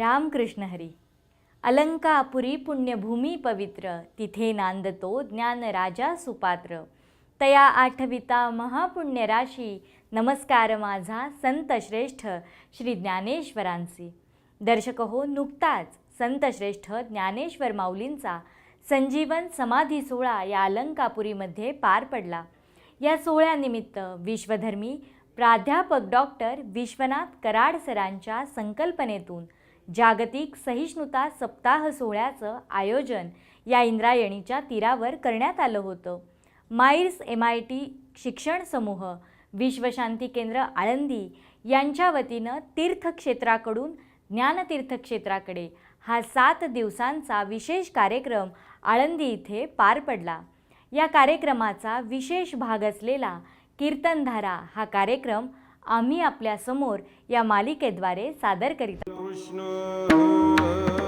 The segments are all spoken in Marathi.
रामकृष्ण हरी. अलंकापुरी पुण्यभूमी पवित्र तिथे नांदतो ज्ञान राजा सुपात्र. तया आठविता महापुण्यराशी नमस्कार माझा संत श्रेष्ठ श्री ज्ञानेश्वरांचे. दर्शक हो नुकताच संत श्रेष्ठ ज्ञानेश्वर माऊलींचा संजीवन समाधी सोहळा या अलंकापुरीमध्ये पार पडला. या सोहळ्यानिमित्त विश्वधर्मी प्राध्यापक डॉक्टर विश्वनाथ कराड सरांच्या संकल्पनेतून जागतिक सहिष्णुता सप्ताह सोहळ्याचं आयोजन या इंद्रायणीच्या तीरावर करण्यात आलं होतं. माईर्स एम आय टी शिक्षण समूह विश्वशांती केंद्र आळंदी यांच्या वतीनं तीर्थक्षेत्राकडून ज्ञानतीर्थक्षेत्राकडे हा सात दिवसांचा विशेष कार्यक्रम आळंदी इथे पार पडला. या कार्यक्रमाचा विशेष भाग असलेला कीर्तनधारा हा कार्यक्रम आम्ही आपल्यासमोर या मालिकेद्वारे सादर करीत आहोत.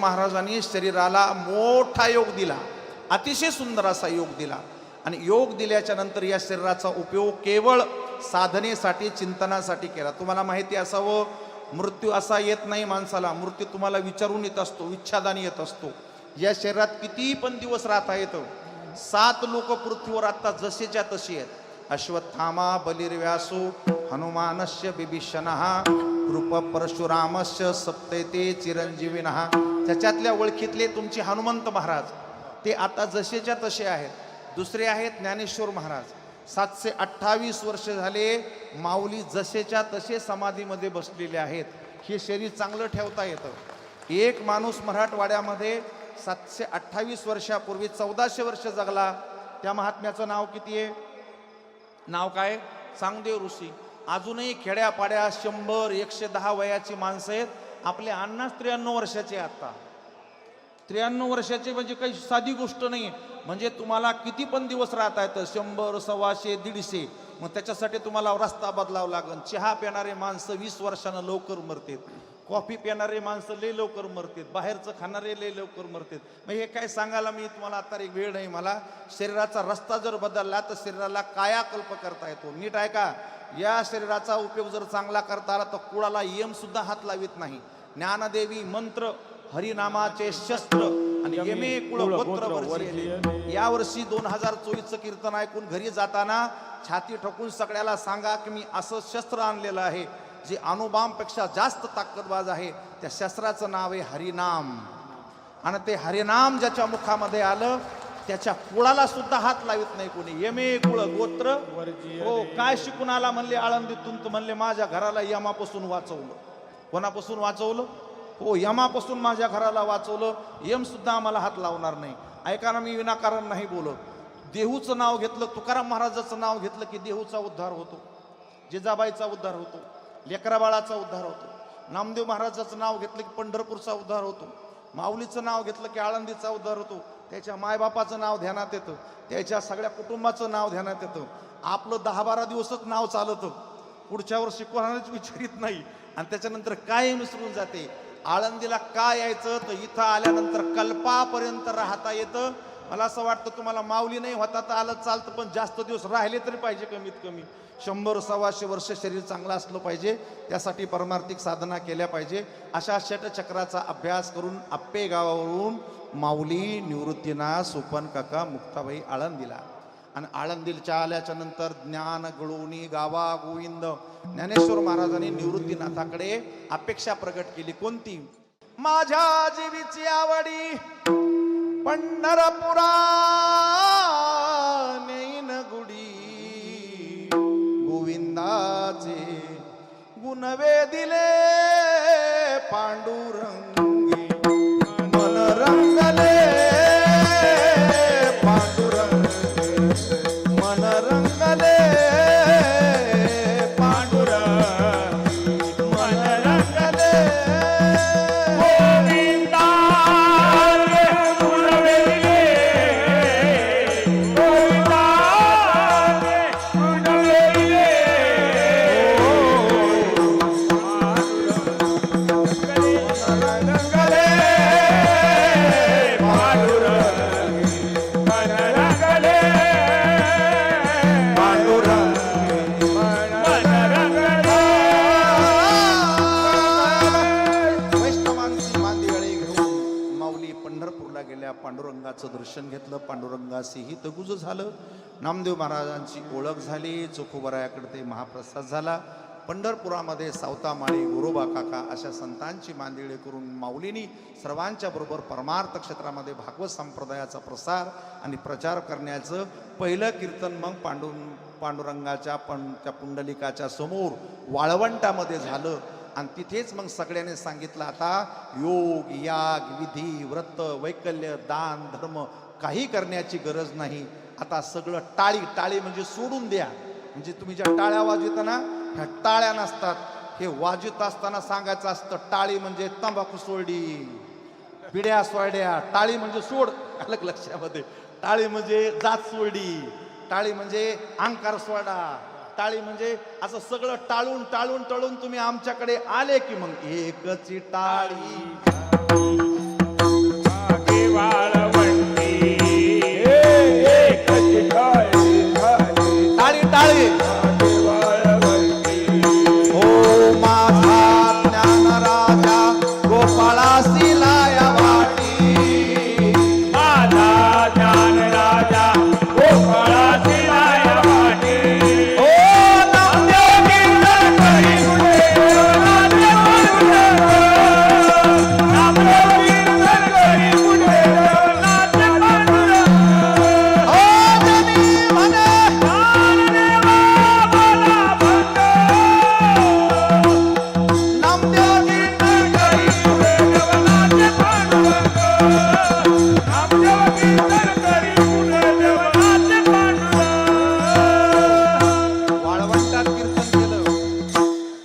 महाराजांनी शरीराला मोठा योग दिला अतिशय सुंदर असा योग दिला. आणि योग दिल्याच्या नंतर या शरीराचा उपयोग केवळ साधनेसाठी चिंतनासाठी केला. तुम्हाला माहिती असावं मृत्यू असा येत नाही माणसाला. मृत्यू तुम्हाला विचारून येत असतो विच्छादाने येत असतो. या शरीरात किती पण दिवस राहता येतं. सात लोक पृथ्वीवर आता जसेच्या तशी आहेत. अश्वत्थामा बलिर्व्यासो हनुमानस्य बिभीषणः कृप परशुरामस्य सप्तैते चिरंजीविनः. त्याच्यातल्या ओळखीतले तुमचे हनुमंत महाराज ते आता जसेच्या तसे आहेत. दुसरे आहेत ज्ञानेश्वर महाराज. सातशे अठ्ठावीस वर्ष झाले माऊली जसेच्या तसे समाधीमध्ये बसलेले आहेत. हे शरीर चांगलं ठेवता येतं. एक माणूस मराठवाड्यामध्ये सातशे अठ्ठावीस वर्षापूर्वी चौदाशे वर्ष जगला. त्या महात्म्याचं नाव किती आहे? नाव काय? सांगदेव ऋषी. अजूनही खेड्यापाड्या शंभर एकशे दहा वयाची माणसं आहेत. आपले अण्णाच त्र्याण्णव वर्षाचे आता. त्र्याण्णव वर्षाचे म्हणजे काही साधी गोष्ट नाही. म्हणजे तुम्हाला किती पण दिवस राहता येतं शंभर सव्वाशे दीडशे मग त्याच्यासाठी तुम्हाला रस्ता बदलावा लागेल चहा पिणारे माणसं वीस वर्षानं लवकर मरतात. कॉफी पिणारे माणसं लय लवकर मरतात बाहेरचं खाणारे लय लवकर मरतात. मग हे काय सांगायला मी तुम्हाला आता एक वेळ नाही मला शरीराचा रस्ता जर बदलला तर शरीराला कायाकल्प करता येतो. नीट आहे का? या शरीराचा उपयोग जर चांगला करता आला तर कुळाला यम सुद्धा हात लावित नाही. ज्ञानदेवी मंत्र हरिनामाचे शस्त्र आणि यमे कुळ गोत्र वर्षी या वर्षी दोन हजार चोवीसचं कीर्तन ऐकून घरी जाताना छाती ठोकून सगळ्याला सांगा की मी असं शस्त्र आणलेलं आहे. जे अणुबामपेक्षा जास्त ताकदबाज आहे त्या शस्त्राचं नाव आहे हरिनाम. आणि ते हरिनाम ज्याच्या मुखामध्ये आलं त्याच्या कुळाला सुद्धा हात लावित नाही कोणी. यमे कुळ गोत्र. हो काय शिकून आला म्हणले आळंदीतून तर म्हणले माझ्या घराला यमापासून वाचवलं. कोणापासून वाचवलं? हो यमापासून माझ्या घराला वाचवलं. यम सुद्धा आम्हाला हात लावणार नाही. ऐका ना मी विनाकारण नाही बोलत. देहूचं नाव घेतलं तुकाराम महाराजाचं नाव घेतलं की देहूचा उद्धार होतो. जिजाबाईचा उद्धार होतो. लेकराबाळाचा उद्धार होतो. नामदेव महाराजाचं नाव घेतलं की पंढरपूरचा उद्धार होतो. माऊलीचं नाव घेतलं की आळंदीचा उद्धार होतो. त्याच्या मायबापाचं नाव ध्यानात येतं. त्याच्या सगळ्या कुटुंबाचं नाव ध्यानात येतं. आपलं दहा बारा दिवसच नाव चालतं. पुढच्या वर्षी कोणालाच विचारित नाही. आणि त्याच्यानंतर काय विसरून जाते. आळंदीला काय यायचं? तर इथं आल्यानंतर कल्पापर्यंत राहता येतं. मला असं वाटतं तुम्हाला माऊली नाही होता तर आलं चालतं पण जास्त दिवस राहिले तरी पाहिजे कमीत कमी. शंभर सव्वाशे वर्ष शरीर चांगलं असलं पाहिजे. त्यासाठी परमार्थिक साधना केल्या पाहिजे. अशा षटचक्राचा अभ्यास करून आप्पे गावावरून माऊली निवृत्तीनाथ सोपन काका मुक्ताबाई आळंदीला. आणि आळंदीलच्या आल्याच्यानंतर ज्ञान गळोनी गावा गोविंद ज्ञानेश्वर महाराजांनी निवृत्तीनाथाकडे अपेक्षा प्रकट केली. कोणती? माझ्या जीवीची आवडी. पंढरपुरा नेईन गुडी गोविंदाचे गुणवे दिले पांडुरंग पंढरपूरला गेल्या पांडुरंगाचं दर्शन घेतलं. पांडुरंगाशीही तगुज झालं. नामदेव महाराजांची ओळख झाली. चोखोबरायाकडे ते महाप्रसाद झाला. पंढरपुरामध्ये सावतामाळी गोरोबा काका अशा संतांची मांदिळे करून माऊलीनी सर्वांच्या बरोबर परमार्थ क्षेत्रामध्ये भागवत संप्रदायाचा प्रसार आणि प्रचार करण्याचं पहिलं कीर्तन मग पांडुर पांडुरंगाच्या पण त्या पुंडलिकाच्या समोर वाळवंटामध्ये झालं. आणि तिथेच मग सगळ्यांनी सांगितलं आता योग याग विधी व्रत वैकल्य दान धर्म काही करण्याची गरज नाही. आता सगळं टाळी टाळी म्हणजे सोडून द्या. म्हणजे तुम्ही ज्या टाळ्या वाजविताना ह्या टाळ्या नसतात. हे वाजवत असताना सांगायचं असतं टाळी म्हणजे तंबाखू सोडली पिढ्या सोडल्या टाळी म्हणजे सोड. अलग लक्षामध्ये? टाळी म्हणजे जात सोडली टाळी म्हणजे अंकार सोडा टाळी म्हणजे असं सगळं टाळून टाळून टाळून तुम्ही आमच्याकडे आले की मग एकची टाळी. टाळी वाळवंटात कीर्तन केलं.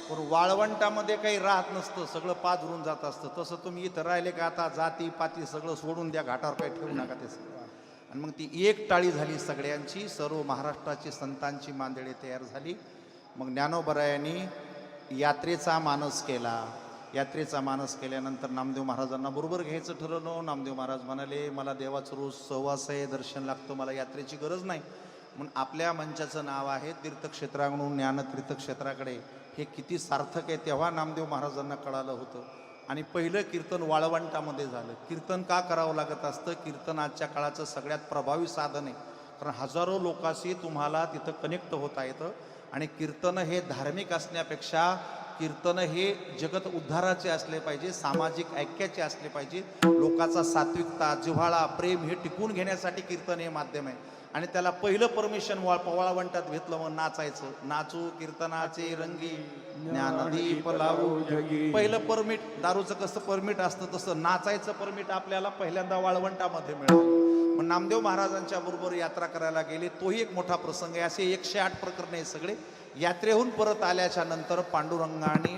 पण वाळवंटामध्ये काही राहत नसतं सगळं पाजरून जात असतं. तसं तुम्ही इथं राहिले का आता जाती पाती सगळं सोडून द्या घाटावर काही ठेवू नका ते सगळं. आणि मग ती एक टाळी झाली सगळ्यांची सर्व महाराष्ट्राची संतांची मांदळे तयार झाली. मग ज्ञानोबरायांनी यात्रेचा मानस केला. यात्रेचा मानस केल्यानंतर नामदेव महाराजांना बरोबर घ्यायचं ठरवलं. नामदेव महाराज म्हणाले मला देवाचं रोज सहवास आहे दर्शन लागतं मला यात्रेची गरज नाही. म्हणून आपल्या मंचाचं नाव आहे तीर्थक्षेत्राकडून ज्ञान तीर्थक्षेत्राकडे. हे किती सार्थक आहे तेव्हा नामदेव महाराजांना कळालं होतं. आणि पहिलं कीर्तन वाळवंटामध्ये झालं. कीर्तन का करावं लागत असतं? कीर्तन आजच्या काळाचं सगळ्यात प्रभावी साधन आहे. कारण हजारो लोकांशी तुम्हाला तिथं कनेक्ट होता येतं. आणि कीर्तन हे धार्मिक असण्यापेक्षा कीर्तन हे जगत उद्धाराचे असले पाहिजे सामाजिक ऐक्याचे असले पाहिजे. लोकाचा सात्विकता जिव्हाळा प्रेम हे टिकून घेण्यासाठी कीर्तन हे माध्यम आहे. आणि त्याला पहिलं परमिशन वाळ पवाळवंटात घेतलं मग नाचायचं. नाचू कीर्तनाचे रंगी ज्ञानदीप लावू पहिलं परमिट दारूचं कसं परमिट असतं तसं नाचायचं परमिट आपल्याला पहिल्यांदा वाळवंटामध्ये मिळालं. मग नामदेव महाराजांच्या बरोबर यात्रा करायला गेले. तोही एक मोठा प्रसंग आहे. असे एकशे आठ प्रकरण आहे सगळे. यात्रेहून परत आल्याच्यानंतर पांडुरंगाने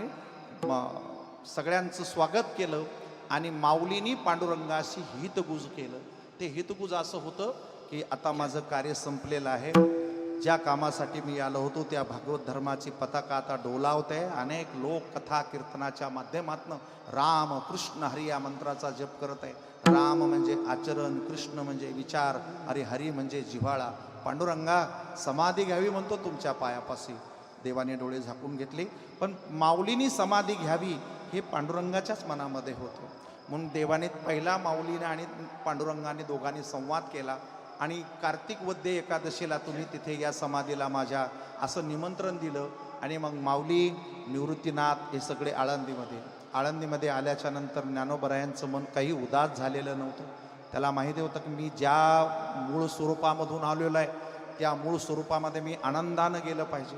सगळ्यांचं स्वागत केलं आणि माऊलीनी पांडुरंगाशी हितगुज केलं. ते हितगुज असं होतं की आता माझं कार्य संपलेलं आहे. ज्या कामासाठी मी आलो होतो त्या भागवत धर्माची पताका आता डोलावत. आहे अनेक लोक कथा कीर्तनाच्या माध्यमातून राम कृष्ण हरी या मंत्राचा जप करत आहे. राम म्हणजे आचरण कृष्ण म्हणजे विचार अरे हरी म्हणजे जिव्हाळा. पांडुरंगा समाधी घ्यावी म्हणतो तुमच्या पायापाशी. देवाने डोळे झाकून घेतले पण माऊलीनी समाधी घ्यावी हे पांडुरंगाच्याच मनामध्ये होतं. म्हणून देवाने पहिला माऊलीने आणि पांडुरंगाने दोघांनी संवाद केला. आणि कार्तिक वद्य एकादशीला तुम्ही तिथे या समाधीला माझ्या असं निमंत्रण दिलं. आणि मग माऊली निवृत्तीनाथ हे सगळे आळंदीमध्ये. आळंदीमध्ये आल्याच्यानंतर ज्ञानोबरायांचं मन काही उदास झालेलं नव्हतं. त्याला माहिती होतं की मी ज्या मूळ स्वरूपामधून आलेलो आहे त्या मूळ स्वरूपामध्ये मी आनंदानं गेलं पाहिजे.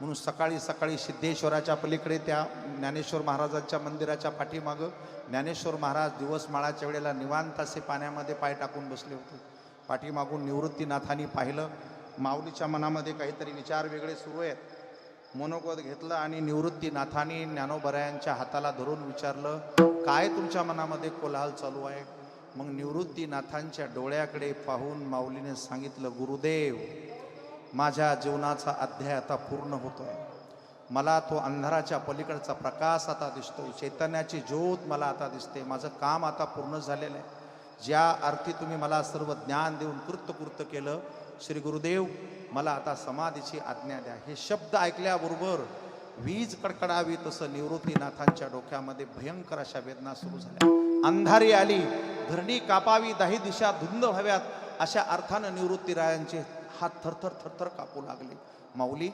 म्हणून सकाळी सकाळी सिद्धेश्वराच्या पलीकडे त्या ज्ञानेश्वर महाराजांच्या मंदिराच्या पाठीमागं ज्ञानेश्वर महाराज दिवस माळाच्या वेळेला निवांत असे पाण्यामध्ये पाय टाकून बसले होते. पाठीमागून निवृत्तीनाथांनी पाहिलं. माऊलीच्या मनामध्ये काहीतरी विचार वेगळे सुरू आहेत. मनोगत घेतलं आणि निवृत्तीनाथांनी ज्ञानोबरायांच्या हाताला धरून विचारलं काय तुमच्या मनामध्ये कोलाहल चालू आहे? मग निवृत्तीनाथांच्या डोळ्याकडे पाहून माऊलीने सांगितलं गुरुदेव माझ्या जीवनाचा अध्याय आता पूर्ण होतोय. मला तो अंधाराच्या पलीकडचा प्रकाश आता दिसतोय. चैतन्याची ज्योत मला आता दिसते. माझं काम आता पूर्ण झालेलं आहे. ज्या अर्थी तुम्ही मला सर्व ज्ञान देऊन कृतकृत्य केलं श्री गुरुदेव मला आता समाधीची आज्ञा द्या. हे शब्द ऐकल्याबरोबर वीज कडकडावी तसं निवृत्तीनाथांच्या डोक्यामध्ये भयंकर अशा वेदना सुरू झाल्या. अंधारी आली धरणी कापावी दाही दिशा धुंद व्हाव्यात अशा अर्थानं निवृत्तीरायांचे हात थरथर थरथर कापू लागले. माऊली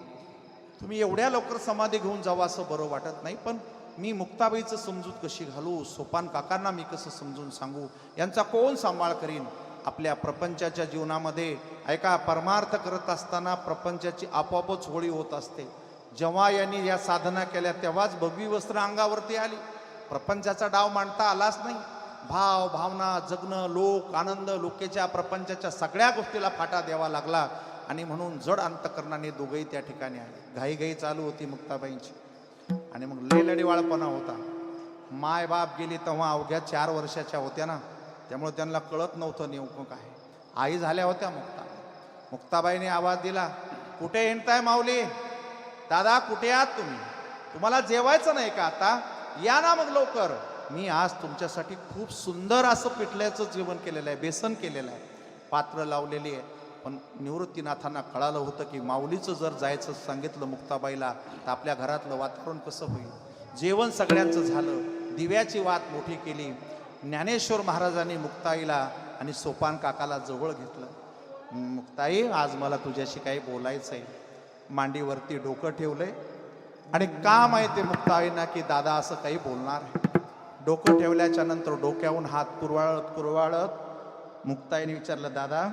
तुम्ही एवढ्या लवकर समाधी घेऊन जावं असं बरं वाटत नाही पण मी मुक्ताबाईचं समजूत कशी घालू सोपान काकांना मी कसं समजून सांगू यांचा कोण सांभाळ करीन? आपल्या प्रपंचाच्या जीवनामध्ये ऐका परमार्थ करत असताना प्रपंचाची आपोआपच होळी होत असते. जेव्हा यांनी या साधना केल्या तेव्हाच भगवी वस्त्र अंगावरती आली. प्रपंचाचा डाव मांडता आलाच नाही. भाव भावना जगणं लोक आनंद लोकेच्या प्रपंचाच्या सगळ्या गोष्टीला फाटा द्यावा लागला आणि म्हणून जड अंतकरणाने दोघंही त्या ठिकाणी आले. घाईघाई चालू होती मुक्ताबाईंची. आणि मग लई लढीवाळपणा होता. माय बाप गेली तेव्हा अवघ्या चार वर्षाच्या होत्या ना त्यामुळे त्यांना कळत नव्हतं नेमकं काय. आई झाल्या होत्या मुक्ता. मुक्ताबाईने आवाज दिला कुठे हिंडताय माऊली? दादा कुठे आहात तुम्ही? तुम्हाला जेवायचं नाही का आता? या ना मग लवकर. मी आज तुमच्यासाठी खूप सुंदर असं पिठल्याचं जेवण केलेलं आहे बेसन केलेलं आहे. पात्र लावलेली आहे. पण निवृत्तीनाथांना कळालं होतं की माऊलीचं जर जायचं सांगितलं मुक्ताबाईला तर आपल्या घरातलं वातावरण कसं होईल? जेवण सगळ्यांचं झालं दिव्याची वात मोठी केली ज्ञानेश्वर महाराजांनी मुक्ताईला आणि सोपान काकाला जवळ घेतलं. मुक्ताई आज मला तुझ्याशी काही बोलायचं आहे मांडीवरती डोकं ठेवलंय. आणि का माहिती मुक्ताईना की दादा असं काही बोलणार आहे. डोकं ठेवल्याच्या नंतर डोक्याहून हात कुरवाळत कुरवाळत मुक्ताईने विचारलं दादा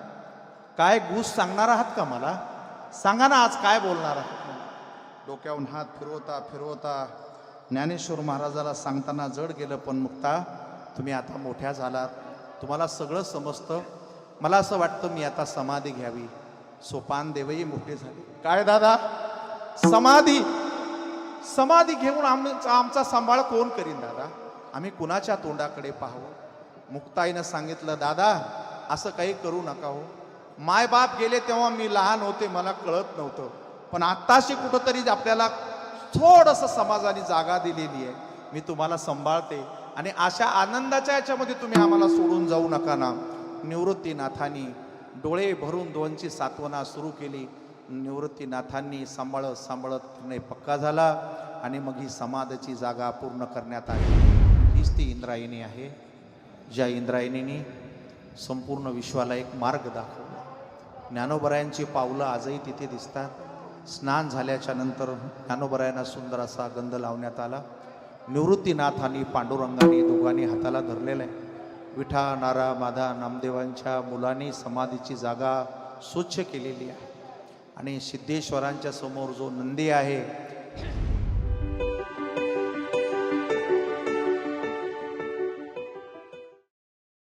काय गुस सांगणार आहात का मला? सांगा ना आज काय बोलणार आहात डोक्याहून हात फिरवता फिरवता ज्ञानेश्वर महाराजाला सांगताना जड गेलं पण मुक्ता तुम्ही आता मोठ्या झालात. तुम्हाला सगळं समजतं. मला असं वाटतं मी आता समाधी घ्यावी. सोपान देवही मोठे झाले. काय दादा? समाधी! समाधी घेऊन आमचा आमचा सांभाळ कोण करीन दादा? आम्ही कुणाच्या तोंडाकडे पाहावं? मुक्ताईनं सांगितलं दादा असं काही करू नका हो. मायबाप गेले तेव्हा मी लहान होते मला कळत नव्हतं. पण आत्ताशी कुठंतरी आपल्याला थोडंसं समाजाने जागा दिलेली आहे. मी तुम्हाला सांभाळते. आणि अशा आनंदाच्या याच्यामध्ये तुम्ही आम्हाला सोडून जाऊ नका ना. निवृत्तीनाथांनी डोळे भरून दोनची सात्वना सुरू केली. निवृत्तीनाथांनी सांभाळत सांभाळत निर्णय पक्का झाला आणि मग ही समाधाची जागा पूर्ण करण्यात आली. हीच ती इंद्रायणी आहे. ज्या इंद्रायणीने संपूर्ण विश्वाला एक मार्ग दाखवला. ज्ञानोबरायांची पावलं आजही तिथे दिसतात. स्नान झाल्याच्यानंतर ज्ञानोबरायांना सुंदर असा गंध लावण्यात आला. निवृत्तीनाथांनी पांडुरंगाने दोघांनी हाताला धरलेला आहे. विठा नारा माधा नामदेवांच्या मुलांनी समाधीची जागा स्वच्छ केलेली आहे. आणि सिद्धेश्वरांच्या समोर जो नंदी आहे